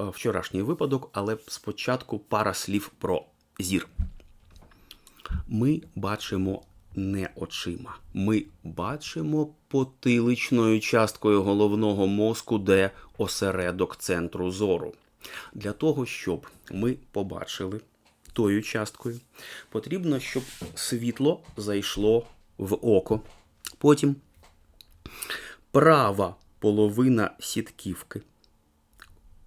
е, вчорашній випадок, але спочатку пара слів про зір. Ми бачимо не очима. Ми бачимо потиличною часткою головного мозку, де осередок центру зору. Для того, щоб ми побачили тою часткою, потрібно, щоб світло зайшло в око. Потім права половина сітківки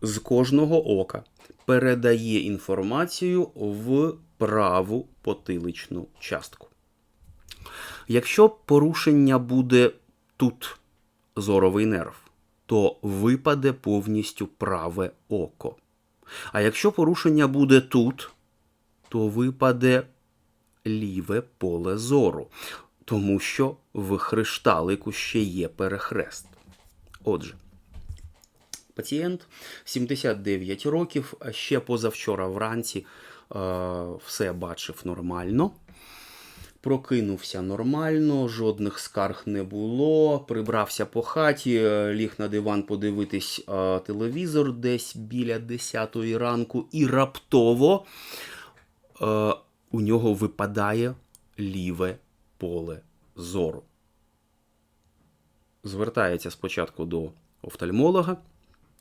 з кожного ока передає інформацію в праву потиличну частку. Якщо порушення буде тут зоровий нерв, то випаде повністю праве око. А якщо порушення буде тут, то випаде ліве поле зору, тому що в хришталику ще є перехрест. Отже, пацієнт 79 років, а ще позавчора вранці е, все бачив нормально. Прокинувся нормально, жодних скарг не було. Прибрався по хаті, е, ліг на диван подивитись е, телевізор десь біля 10 ранку, і раптово е, у нього випадає ліве поле зору. Звертається спочатку до офтальмолога.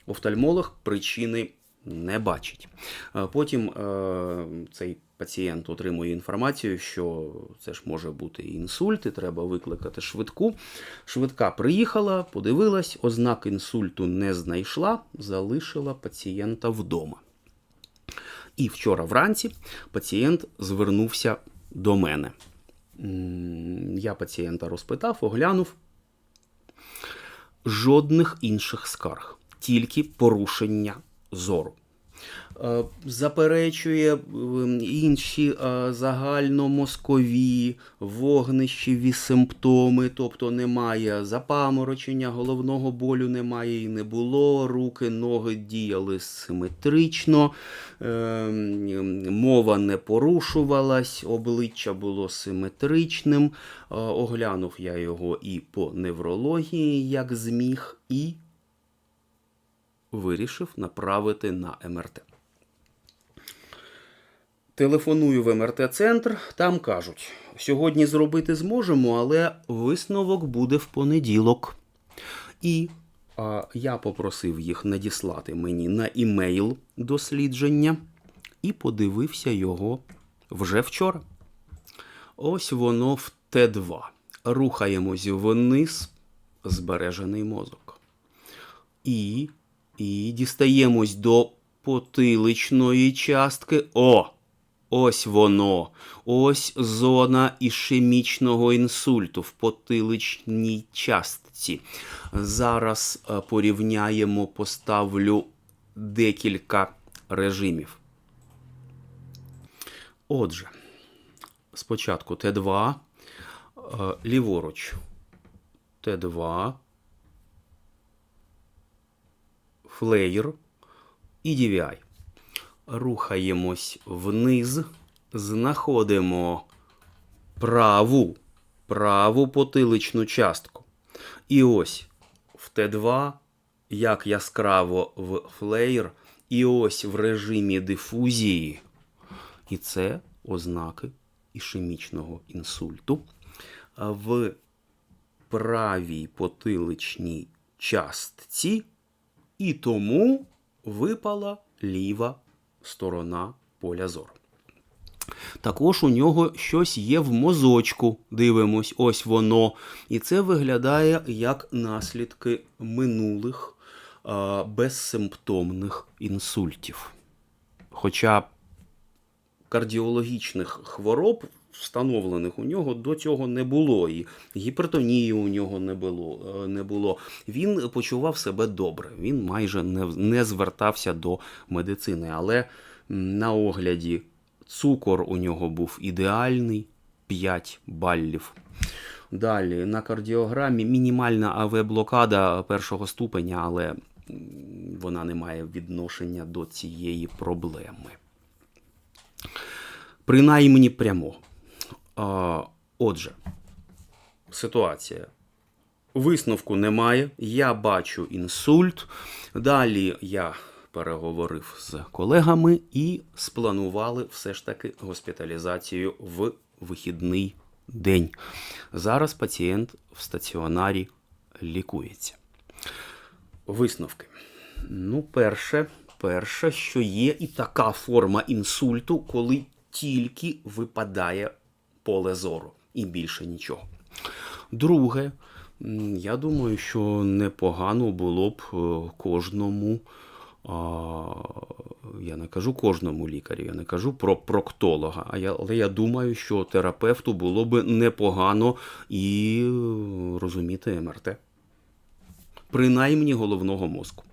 Офтальмолог причини не бачить. Е, Потім е, цей пацієнт отримує інформацію, що це ж може бути інсульт, і треба викликати швидку. Швидка приїхала, подивилась, ознак інсульту не знайшла, залишила пацієнта вдома. І вчора вранці пацієнт звернувся до мене. Я пацієнта розпитав, оглянув. Жодних інших скарг, тільки порушення зору. Е, Заперечує е, інші е, загальномозкові вогнищеві симптоми, тобто немає запаморочення, головного болю немає і не було. Руки, ноги діяли симетрично, мова не порушувалась, обличчя було симетричним. Оглянув я його і по неврології, як зміг, і вирішив направити на МРТ. Телефоную в МРТ-центр, там кажуть, сьогодні зробити зможемо, але висновок буде в понеділок. І а, я попросив їх надіслати мені на імейл дослідження і подивився його вже вчора. Ось воно в Т2. Рухаємось вниз, збережений мозок. І, і дістаємось до потиличної частки. О! Ось воно. Ось зона ішемічного інсульту в потиличній частці. Зараз е, порівняємо, поставлю декілька режимів. Отже, спочатку Т2, е, ліворуч Т2, флеєр і DVI. Рухаємось вниз, знаходимо праву, праву потиличну частку. І ось в Т2, як яскраво в флеєр, і ось в режимі дифузії. І це ознаки ішемічного інсульту. В правій потиличній частці, і тому випала ліва сторона поля зору. Також у нього щось є в мозочку. Дивимось, ось воно. І це виглядає як наслідки минулих безсимптомних інсультів. Хоча кардіологічних хвороб, встановлених у нього до цього не було, і гіпертонії у нього не було. е, не було. Він почував себе добре, він майже не, не звертався до медицини. Але на огляді цукор у нього був ідеальний 5 балів. Далі на кардіограмі мінімальна АВ-блокада першого ступеня, але вона не має відношення до цієї проблеми. Принаймні прямо. А, отже, ситуація. Висновку немає. Я бачу інсульт. Далі я переговорив з колегами і спланували все ж таки госпіталізацію в вихідний день. Зараз пацієнт в стаціонарі лікується. Висновки. Ну, перше, перше, що є і така форма інсульту, коли тільки випадає поле зору і більше нічого. Друге, я думаю, що непогано було б е, кожному, я не кажу кожному лікарю, я не кажу про проктолога, але я думаю, що терапевту було б непогано і е, розуміти МРТ принаймні головного мозку.